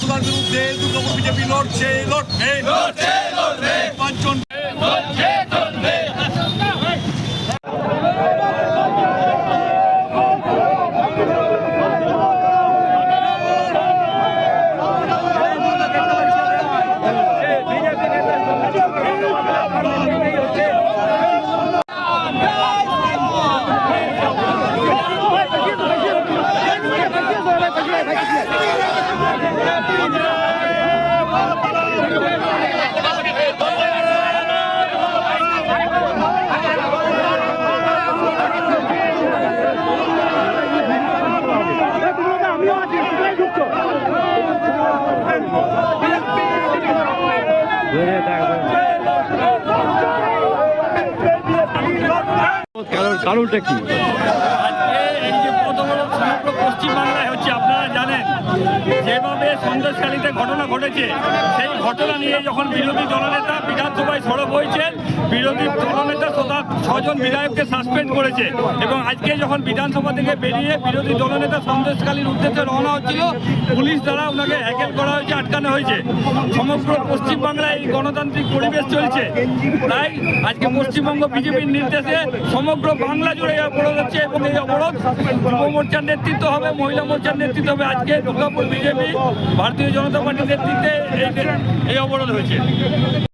তোলার বিরুদ্ধে দুর্গাপুর বিজেপি লড়ছে পাঁচজন কারণটা কি? আজকে এই যে প্রথমত সমগ্র পশ্চিমবাংলায় হচ্ছে আপনারা জানেন, যেভাবে সন্দেশখালীতে ঘটনা ঘটেছে, সেই ঘটনা নিয়ে যখন বিরোধী দলনেতা বিধানসভায় সড়ক হয়েছেন, বিরোধী তথা ছজন বিধায়ককে সাসপেন্ড করেছে এবং আজকে যখন বিধানসভা থেকে বেরিয়ে বিরোধী দলনেতা সন্দেশখালীর উদ্দেশ্যে রওনা হচ্ছিল, পুলিশ দ্বারা ওনাকে হ্যাকেল করা হয়েছে, আটকানো হয়েছে। সমগ্র পশ্চিমবাংলায় এই গণতান্ত্রিক পরিবেশ চলছে। তাই আজকে পশ্চিমবঙ্গ বিজেপির নির্দেশে সমগ্র বাংলা জুড়ে অবরোধ হচ্ছে এবং এই অবরোধ যুব মোর্চার নেতৃত্ব হবে, মহিলা মোর্চার নেতৃত্ব হবে। আজকে দুর্গাপুর বিজেপি, ভারতীয় জনতা পার্টির নেতৃত্বে এই অবরোধ হয়েছে।